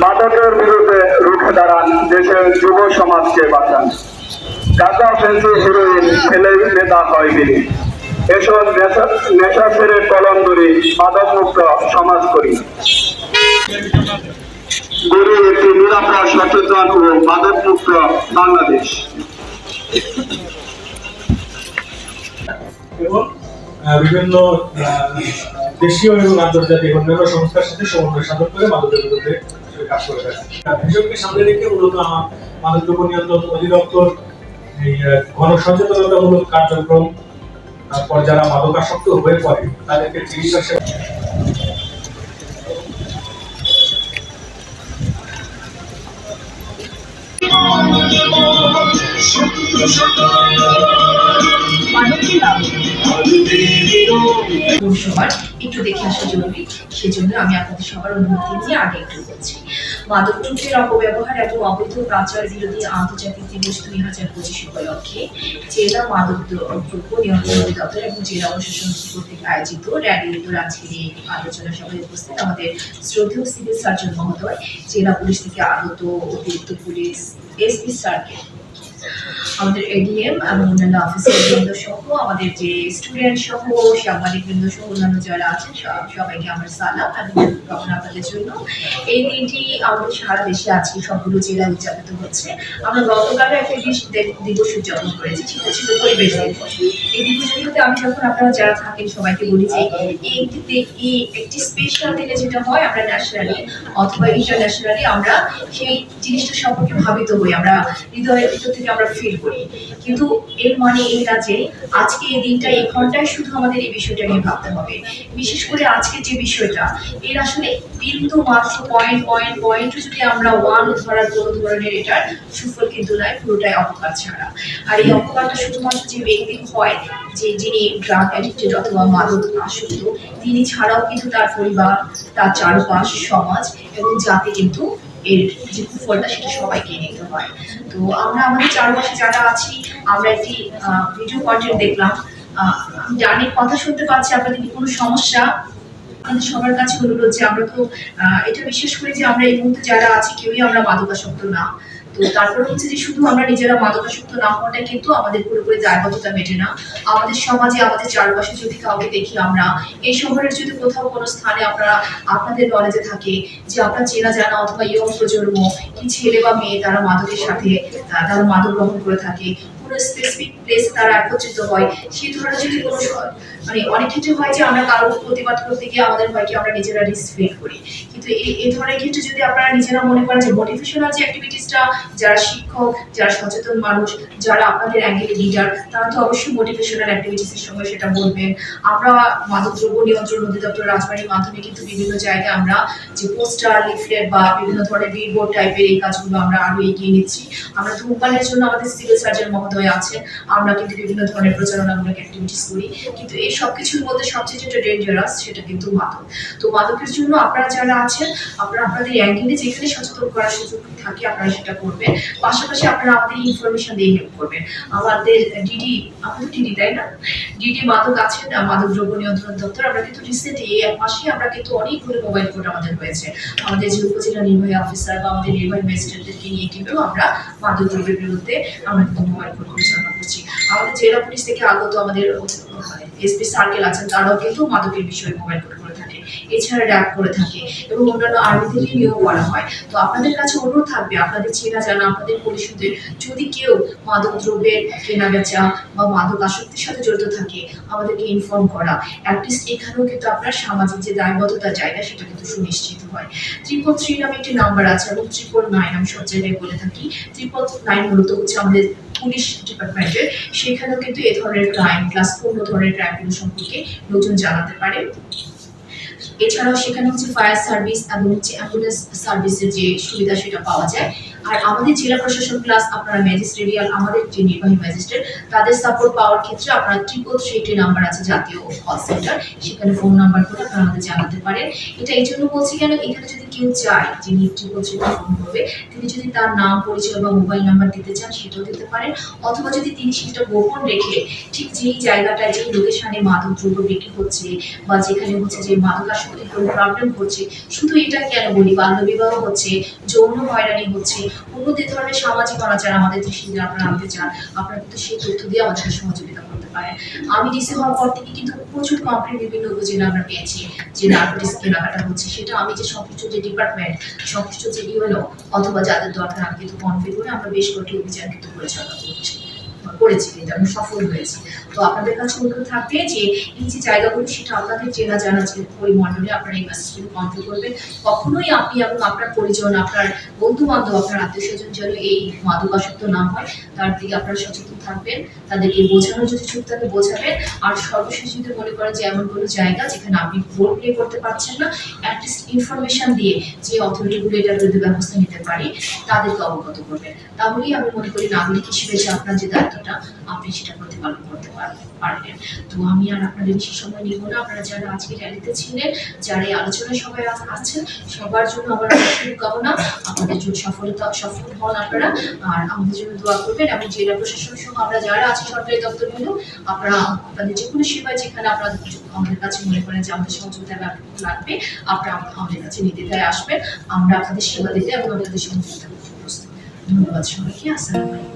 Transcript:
মাদকের বিরুদ্ধে রুখে দাঁড়ান দেশের যুব সমাজকে বাঁচান। গাঁজা ফেন্সি হিরোইন ফেলে নেতা হয় বিলি এসব নেশা ছেড়ে কলম মাদক সমাজ করি। গড়ে একটি নিরাপদ সচেতন ও মাদক বাংলাদেশ। বিভিন্ন দেশীয় এবং আন্তর্জাতিক অন্যান্য সংস্থার সাথে সমন্বয় সাধন করে মাদকের বিরুদ্ধে কাজ করে থাকে। ভিশনকে সামনে রেখে মূলত আমার মাদকদ্রব্য নিয়ন্ত্রণ অধিদপ্তর এই গণসচেতনতামূলক কার্যক্রম তারপর যারা মাদকাসক্ত হয়ে পড়ে, তাদেরকে চিকিৎসা সেবা একটু দেখে আসা জরুরি। সেজন্য আমি আপনাদের সবার অনুমতি নিয়ে আগে একটু বলছি। মাদক দ্রব্যের অপব্যবহার এবং অবৈধ পাচার বিরোধী আন্তর্জাতিক দিবস দুই হাজার পঁচিশ উপলক্ষে জেলা মাদক দ্রব্য নিয়ন্ত্রণ অধিদপ্তর এবং জেলা প্রশাসন কর্তৃক আয়োজিত র্যালির আজকের এই আলোচনা সভায় উপস্থিত আমাদের শ্রদ্ধেয় সিভিল সার্জন মহোদয়, জেলা পুলিশ থেকে আগত অতিরিক্ত পুলিশ এসপি স্যারকে। আমাদের এডিএম এবং অন্যান্য বৃন্দ সহ, আমাদের যে স্টুডেন্ট সহ, সাংবাদিক বৃন্দ সহ, অন্যান্য যারা আছেন সবাইকে আমার সালাম এবং আপনাদের জন্য। এই দিনটি আমাদের সারা দেশে সবগুলো উদযাপিত হচ্ছে। আমরা গতকালে একটা দিবস উদযাপন করেছি, সেটা ছিল পরিবেশ দিবস। এই দিবসগুলোতে আমি যখন আপনারা যারা থাকেন, সবাইকে বলি যে এই একটি- এই একটি স্পেশাল দিনে যেটা হয়, আমরা ন্যাশনালি অথবা ইন্টারন্যাশনালি আমরা সেই জিনিসটা সম্পর্কে ভাবিত হই। আমরা হৃদয়ের ভিতর থেকে আমরা ফিল করি। কিন্তু এর মানে না যে, আজকে এই দিনটা, এই ঘন্টায় শুধু আমাদের এই বিষয়টা নিয়ে ভাবতে হবে। বিশেষ করে আজকে যে বিষয়টা, এর আসলে বিন্দু মাত্র পয়েন্ট পয়েন্ট পয়েন্ট যদি আমরা ওয়ান ধরার কোনো ধরনের এটার সুফল কিন্তু নয় পুরোটাই অপকার ছাড়া। আর এই অপকারটা শুধুমাত্র যে ব্যক্তি হয়, যে যিনি ড্রাগ অ্যাডিক্টেড অথবা মাদক আসক্ত, তিনি ছাড়াও কিন্তু তার পরিবার, তার চারপাশ, সমাজ এবং জাতি কিন্তু এর যে কুফলটা সেটা সবাইকে নিতে হয়। তো আমরা আমাদের চারপাশে যারা আছি, আমরা একটি ভিডিও কন্টেন্ট দেখলাম। জানি, কথা শুনতে পাচ্ছি, আপনাদের কি কোনো সমস্যা? আমাদের সবার কাছে অনুরোধ যে আমরা তো এটা বিশ্বাস করি যে আমরা এই মুহূর্তে যারা আছি, কেউই আমরা মাদকাসক্ত না। তো তারপরে হচ্ছে যে শুধু আমরা নিজেরা মাদকাসক্ত না হওয়াটা কিন্তু আমাদের পুরোপুরি দায়বদ্ধতা মেটে না। আমাদের সমাজে, আমাদের চারপাশে যদি কাউকে দেখি আমরা, এই শহরের যদি কোথাও কোনো স্থানে আপনারা আপনাদের নলেজে থাকে যে আপনার চেনা জানা অথবা ইয়ং প্রজন্ম, কি ছেলে বা মেয়ে তারা মাদকের সাথে, তারা মাদক গ্রহণ করে থাকে কোনো স্পেসিফিক প্লেস তারা একত্রিত হয়, সেই ধরনের যদি কোনো মানে অনেক ক্ষেত্রে হয় যে আমরা কারোর প্রতিবাদ করতে গিয়ে আমাদের হয় কি আমরা নিজেরা রিস্ক ফিল করি। কিন্তু এই এই ধরনের ক্ষেত্রে যদি আপনারা নিজেরা মনে করেন যে মোটিভেশনাল যে অ্যাক্টিভিটিসটা যারা শিক্ষক, যারা সচেতন মানুষ, যারা আপনাদের অ্যাঙ্গেল লিডার তারা তো অবশ্যই মোটিভেশনাল অ্যাক্টিভিটিসের সঙ্গে সেটা বলবেন। আমরা মাদকদ্রব্য নিয়ন্ত্রণ অধিদপ্তর রাজবাড়ির মাধ্যমে কিন্তু বিভিন্ন জায়গায় আমরা যে পোস্টার লিফলেট বা বিভিন্ন ধরনের বিলবোর্ড টাইপের এই কাজগুলো আমরা আরও এগিয়ে নিচ্ছি। আমরা ধূমপানের জন্য আমাদের সিভিল সার্জন মহোদয় আছেন আমরা কিন্তু বিভিন্ন ধরনের প্রচারণামূলক অ্যাক্টিভিটিস করি। কিন্তু এই সব কিছুর মধ্যে সবচেয়ে যেটা ডেঞ্জারাস সেটা কিন্তু মাদক। তো মাদকের জন্য আপনারা যারা আছেন আপনারা আপনাদের অ্যাঙ্গেলে যেখানে সচেতন করার সুযোগ থাকে আপনারা সেটা করবেন। পাশাপাশি আপনারা আমাদের ইনফরমেশন দিয়ে হেল্প করবেন। আমাদের ডিডি আমাদের ডিডি তাই না? ডিডি মাদক আছেন আহ, মাদক দ্রব্য নিয়ন্ত্রণ দপ্তর। আমরা কিন্তু রিসেন্ট এই এক মাসে আমরা কিন্তু অনেকগুলো মোবাইল কোর্ট আমাদের হয়েছে। আমাদের যে উপজেলা নির্বাহী অফিসার বা আমাদের নির্বাহী ম্যাজিস্ট্রেটদেরকে নিয়ে কিন্তু আমরা মাদক দ্রব্যের বিরুদ্ধে আমরা কিন্তু মোবাইল কোর্ট আমাদের জেলা পুলিশ থেকে আগত আমাদের এসপি সার্কেল আছেন, তারাও কিন্তু মাদকের বিষয়ে মোবাইল করে এছাড়া র্যাপ করে থাকে এবং অন্যান্য আর্মি থেকে নিয়োগ করা হয়। তো আপনাদের কাছে অনুরোধ থাকবে, আপনাদের চেনা জানা, আপনাদের পরিষদের যদি কেউ মাদক দ্রব্যের কেনা বেচা বা মাদক আসক্তির সাথে জড়িত থাকে, আমাদেরকে ইনফর্ম করা। অ্যাটলিস্ট এখানেও কিন্তু আপনার সামাজিক যে দায়বদ্ধতার জায়গা, সেটা কিন্তু সুনিশ্চিত হয়। ট্রিপল থ্রি নামে একটি নাম্বার আছে এবং ট্রিপল নাইন আমি সব জায়গায় বলে থাকি। ট্রিপল নাইন মূলত হচ্ছে আমাদের পুলিশ ডিপার্টমেন্টের সেখানেও কিন্তু এ ধরনের ক্রাইম প্লাস অন্য ধরনের ক্রাইমগুলো সম্পর্কে লোকজন জানাতে পারে। এছাড়াও সেখানে হচ্ছে ফায়ার সার্ভিস এবং হচ্ছে অ্যাম্বুলেন্স সার্ভিসের যে সুবিধা সেটা পাওয়া যায়। আর আমাদের জেলা প্রশাসন প্লাস আপনারা ম্যাজিস্ট্রেরিয়াল আমাদের যে নির্বাহী ম্যাজিস্ট্রেট তাদের সাপোর্ট পাওয়ার ক্ষেত্রে আপনারা ট্রিপল থ্রি নাম্বার আছে জাতীয় কল সেন্টার সেখানে ফোন নাম্বার করে আপনারা আমাদের জানাতে পারেন। এটা এই জন্য বলছি কেন, এখানে যদি কেউ চায় যিনি ট্রিপল থ্রি ফোন করবে, তিনি যদি তার নাম, পরিচয় বা মোবাইল নাম্বার দিতে চান, সেটাও দিতে পারেন। অথবা যদি তিনি সেটা গোপন রেখে ঠিক যেই জায়গাটায়, যেই লোকেশনে মাদক দ্রব্য বিক্রি হচ্ছে বা যেখানে হচ্ছে যে মাদকাসক্তি কোনো প্রবলেম হচ্ছে, শুধু এটা কেন বলি, বাল্যবিবাহ হচ্ছে, যৌন হয়রানি হচ্ছে যে ধরনের সামাজিক অনাচার আমাদের দৃষ্টিতে আপনারা আনতে চান আপনারা কিন্তু সেই তথ্য দিয়ে আমাদেরকে সহযোগিতা করতে পারেন। আমি ডিসি হওয়ার পর থেকে কিন্তু প্রচুর কমপ্লেন বিভিন্ন উপজেলা আমরা পেয়েছি যে নার্কোটিক্স কেনাকাটা হচ্ছে। সেটা আমি যে সংশ্লিষ্ট যে ডিপার্টমেন্ট সংশ্লিষ্ট যে ইউএনও অথবা যাদের দরকার, আমি কিন্তু কনফিড করে আমরা বেশ কয়েকটি অভিযান কিন্তু পরিচালনা করছি। করেছি, কিন্তু আমি সফল হয়েছি। তো আপনাদের কাছে অনুরোধ থাকবে যে, এই যে জায়গাগুলো, সেটা আপনাদের চেনা জানা যে পরিমণ্ডলে আপনারা এই মেসেজগুলো কন্ট্রোল করবেন, কখনোই আপনি এবং আপনার পরিজন, আপনার বন্ধু বান্ধব আপনার আত্মীয় স্বজন যেন এই মাদকাসক্ত না হয়, তার দিকে আপনারা সচেতন থাকবেন, তাদেরকে বোঝানো যদি চুপ থাকে বোঝাবেন, আর সর্বশেষ যদি মনে করেন যে এমন কোনো জায়গা যেখানে আপনি রোল প্লে করতে পারছেন না অ্যাটলিস্ট ইনফরমেশন দিয়ে যে অথরিটিগুলো এটার বিরুদ্ধে ব্যবস্থা নিতে পারে, তাদেরকে অবগত করবেন। তাহলেই আমি মনে করি নাগরিক হিসেবে যে আপনার যে দায়িত্বটা আপনি সেটা প্রতিপালন করতে পারবেন। তো আমি আর আপনাদের বেশি সময় নিব না। আপনারা যারা আজকে র্যালিতে ছিলেন, যারা এই আলোচনায় সবাই আসছেন সবার জন্য আমার শুভকামনা। আপনাদের জন্য সফলতা, সফল হন আপনারা। আর আমাদের জন্য দোয়া করবেন এবং জেলা প্রশাসন সহ আমরা যারা আছি, সরকারি দপ্তরগুলো, আপনারা আপনাদের যে কোনো সেবায় যেখানে আপনারা আমাদের কাছে মনে করেন যে আমাদের সহযোগিতা লাগবে, আপনারা আমাদের কাছে নির্দ্বিধায় আসবেন। আমরা আপনাদের সেবা দিতে এবং আপনাদের সহযোগিতা করতে প্রস্তুত। ধন্যবাদ সবাইকে। আসসালামু আলাইকুম।